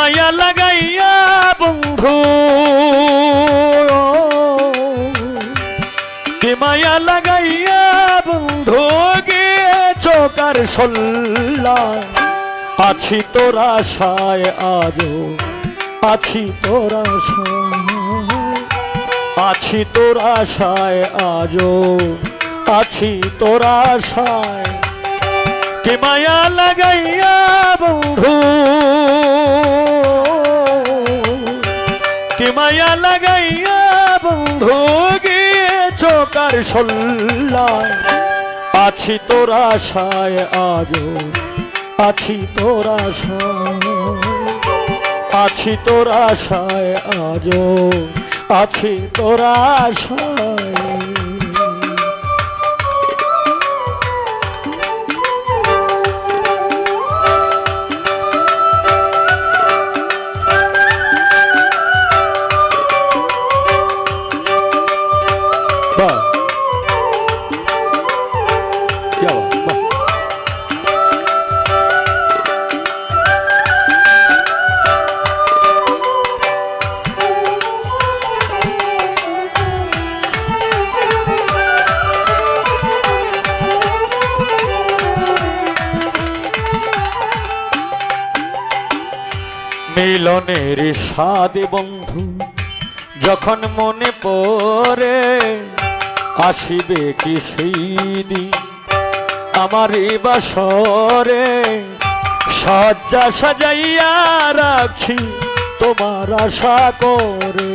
মায়া লাগাইয়া বন্ধু। কি মায়া লাগাইয়া বন্ধু গিয়ে চোকার সল্লা? আছি তোরা আশায় আজও, আছি তোরা আশায়, আছি তোরা আশায় আজও, আছি তোরা আশায় কি মায়া লাগাইয়া বন্ধু? কি মায়া লাগাইয়া বন্ধু? গিয়ে চোকার সল্লায়? আছি তোরা আশায় আজও, আছি তোরা আশায়, আছি তোরা আশায় আজও, আছি তোরা আশায়। মিলনের স্বাদ বন্ধু যখন মনে পড়ে আসিবে কি সেই দিন? আমার এই বাসরে সজ্জা সাজাইয়া রাখছি তোমার আশা করে।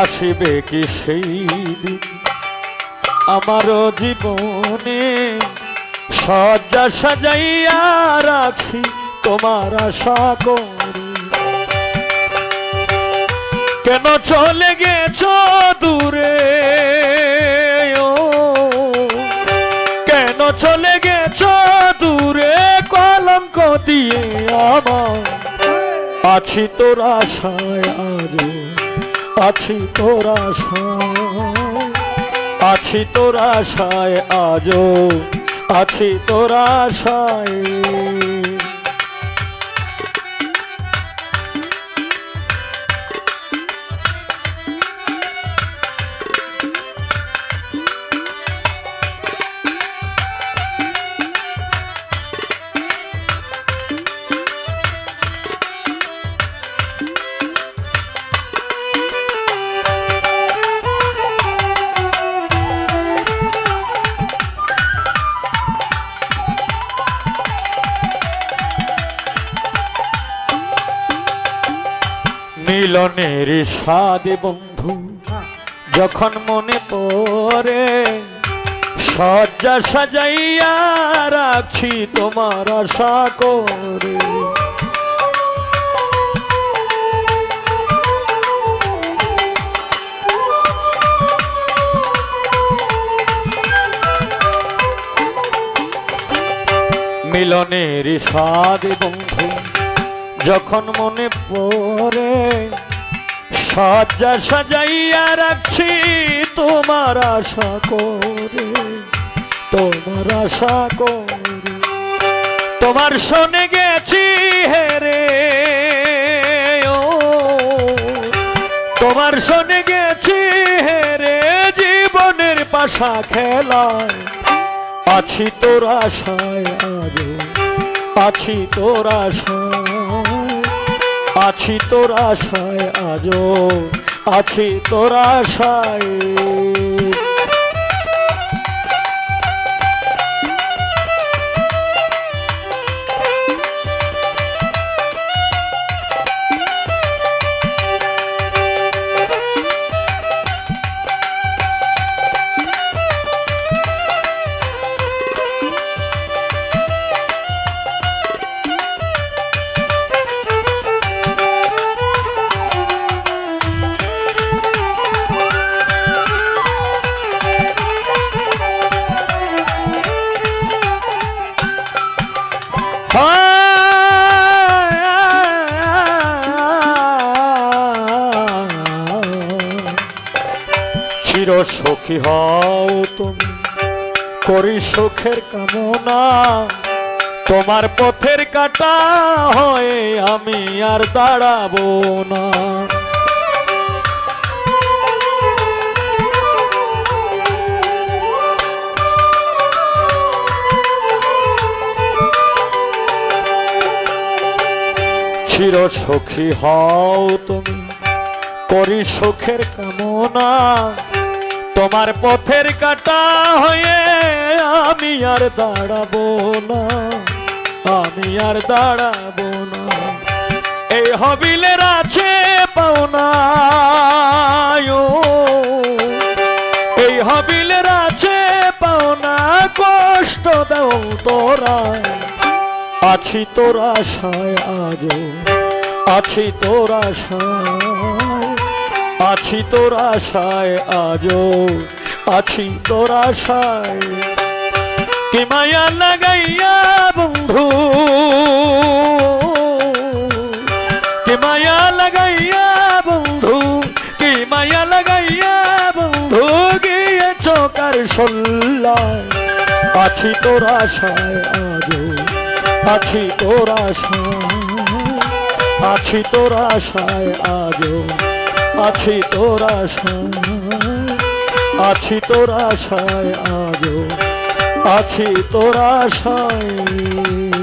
আসিবে কি সেই দিন? আমারও জীবনে সজ্জা সাজাইয়া রাখছি তোমার আশা করি। কেন চলে গেছ দূরে? ও। কেন চলে গেছ দূরে? কলঙ্ক দিয়ে আমার। আছি তোর আশায় আজও, আছি তোর আশায়, আছি তোর আশায় আজও। আছি তোরা আশায় মিলনের স্বাদ বন্ধু, যখন মনে পড়ে, সজ্জা সাজাইয়া রাখছি তোমার আশা করে। মিলনের স্বাদ বন্ধু যখন মনে পড়ে সজ্জা সাজাইয়া রাখছি তোমার আশা করে, তোমার আশা করে। তোমার শোনে গেছি হেরে ও। তোমার শোনে গেছি হেরে জীবনের পাশা খেলায়। আছি তোর আশায় আজও, আছি তোর আশায়। আছি তোর আশায় আজও আছি তোর আশায়। চির সখী হও তুমি। করি সুখের কামনা, তোমার পথের কাটা হয়ে আমি আর দাঁড়াবো না। চির সখী হও তুমি। করি সুখের কামনা তোমার পথের কাটা হয়ে আমি আর দাঁড়াবো না, আমি আর দাঁড়াবো না। এই হবিলের আছে পাওনা এই হবিলের আছে পাওনা, কষ্ট দাও তোরা। আছি তোরা আশায় আজও, আছি তোরা আশায়। আছি তোর আশায় আজও, আছি তোর আশায়। কি মায়া লাগাইয়া বন্ধু? কি মায়া লাগাইয়া বন্ধু? কি মায়া লাগাইয়া বন্ধু? গিয়েছ কার সল্লায়? আছি তোর আশায় আজও, আছি তোর আশায়, আছি তোর আশায় আজও। আছি তোর আছি তোর আশায় আছি তোর আশায়।